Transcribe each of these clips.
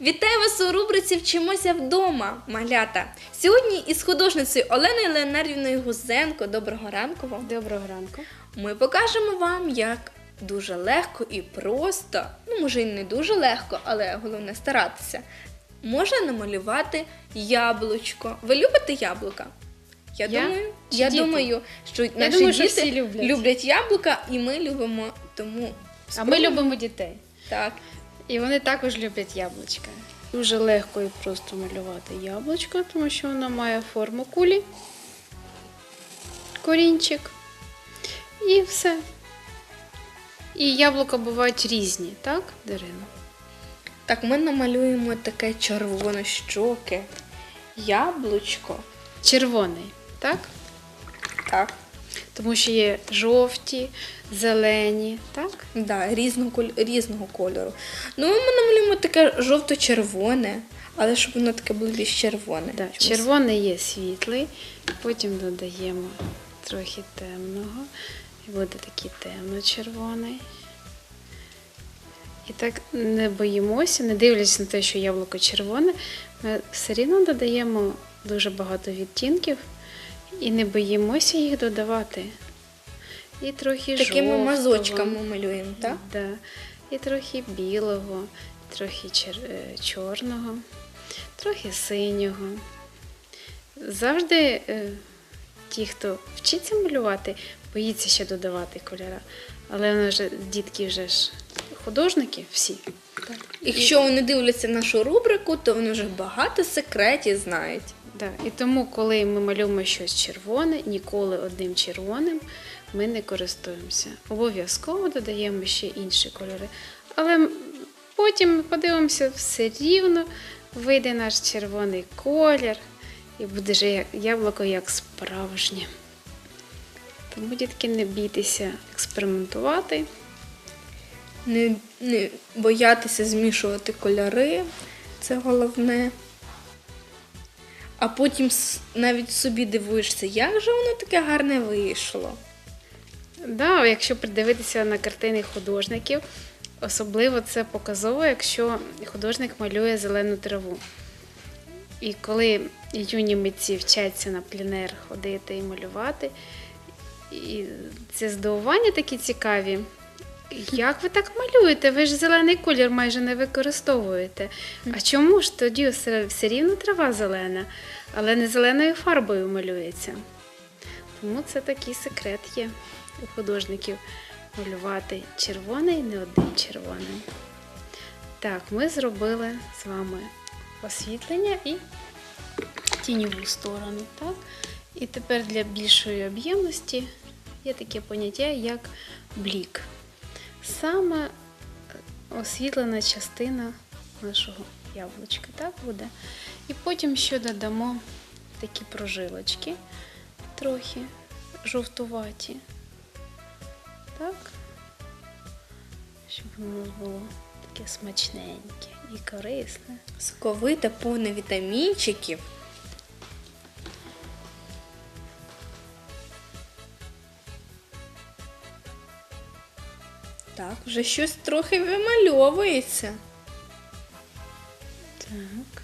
Вітаю вас у рубриці Вчимося вдома, малята. Сьогодні із художницею Оленою Леонардівною Гузенко. Доброго ранку вам. Доброго ранку. Ми покажемо вам, як дуже легко і просто, ну може і не дуже легко, але головне старатися. Можна намалювати яблучко. Ви любите яблука? Я, Я? думаю, Чи я діти? думаю, що наші думаю, що всі люблять. яблука, і ми любимо тому. А ми любимо дітей. Так. І вони також люблять яблучка. Дуже легко і просто малювати яблучко, тому що воно має форму кулі, корінчик і все. І яблука бувають різні, так, Дарина? Так, ми намалюємо таке червоно-щоке яблучко. Червоний, так? Так. Тому що є жовті, зелені, так? Да, різного, різного кольору. Ну, ми намалюємо таке жовто-червоне, але щоб воно таке було більш червоне. Да, червоний є світлий, потім додаємо трохи темного, і буде такий темно-червоний. І так не боїмося, не дивлячись на те, що яблуко червоне, ми все рівно додаємо дуже багато відтінків і не боїмося їх додавати. І трохи Такими жовтого. мазочками малюємо, так? Да. І трохи білого, трохи чер... е, чорного, трохи синього. Завжди е, ті, хто вчиться малювати, боїться ще додавати кольора. Але вони вже, дітки вже ж художники всі. Якщо вони дивляться нашу рубрику, то вони вже багато секретів знають. Да. І тому, коли ми малюємо щось червоне, ніколи одним червоним ми не користуємося. Обов'язково додаємо ще інші кольори. Але потім подивимося, все рівно вийде наш червоний колір і буде же яблуко як справжнє. Тому, дітки, не бійтеся експериментувати. Не, не боятися змішувати кольори, це головне. А потім навіть собі дивуєшся, як же воно таке гарне вийшло. Да, якщо придивитися на картини художників, особливо це показово, якщо художник малює зелену траву. І коли юні митці вчаться на пленер ходити і малювати, і це здивування такі цікаві. Як ви так малюєте? Ви ж зелений колір майже не використовуєте. А чому ж тоді все все рівно трава зелена, але не зеленою фарбою малюється? Тому це такий секрет є у художників малювати червоний, не один червоний. Так, ми зробили з вами освітлення і тіньову сторону. Так? І тепер для більшої об'ємності є таке поняття, як блік. Саме е, освітлена частина нашого яблучка так буде. І потім ще додамо такі прожилочки трохи жовтуваті. Так? Щоб воно було таке смачненьке і корисне. Соковите, повне вітамінчиків. Так, вже щось трохи вимальовується. Так.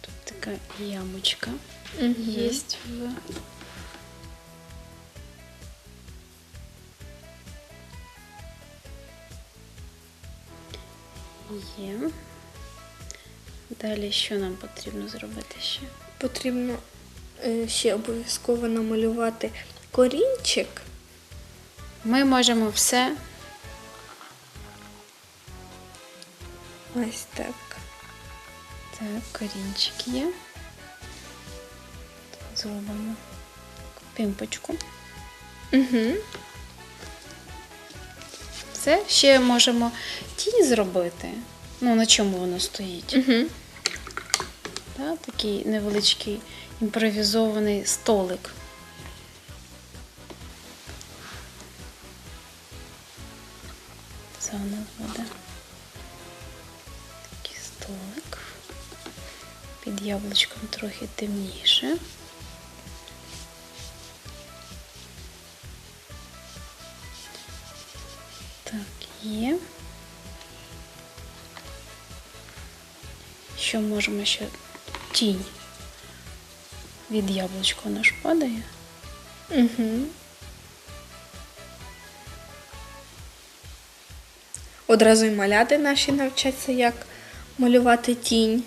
Тут така ямочка Угу. є в Є. Далі що нам потрібно зробити ще? Потрібно е, ще обов'язково намалювати корінчик. Ми можемо все Ось так. Так, корінчик є. Тут зробимо пимпочку. Угу. Все, ще можемо тінь зробити. Ну, на чому воно стоїть. Угу. Так, такий невеличкий імпровізований столик. Це у нас буде столик. Під яблучком трохи темніше. Так, є. що можемо ще тінь від яблучка вона ж падає. Угу. Одразу й маляти наші навчаться, як малювати тінь.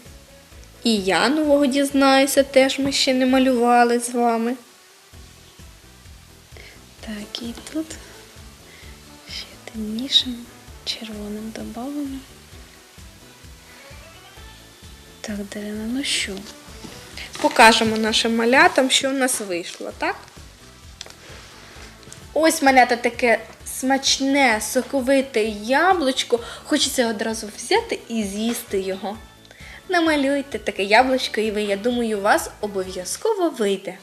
І я нового дізнаюся, теж ми ще не малювали з вами. Так, і тут ще темнішим червоним додавано. Так, Дарина, ну що? Покажемо нашим малятам, що в нас вийшло, так? Ось малята таке смачне, соковите яблучко. Хочеться одразу взяти і з'їсти його. Намалюйте таке яблучко, і ви, я думаю, у вас обов'язково вийде.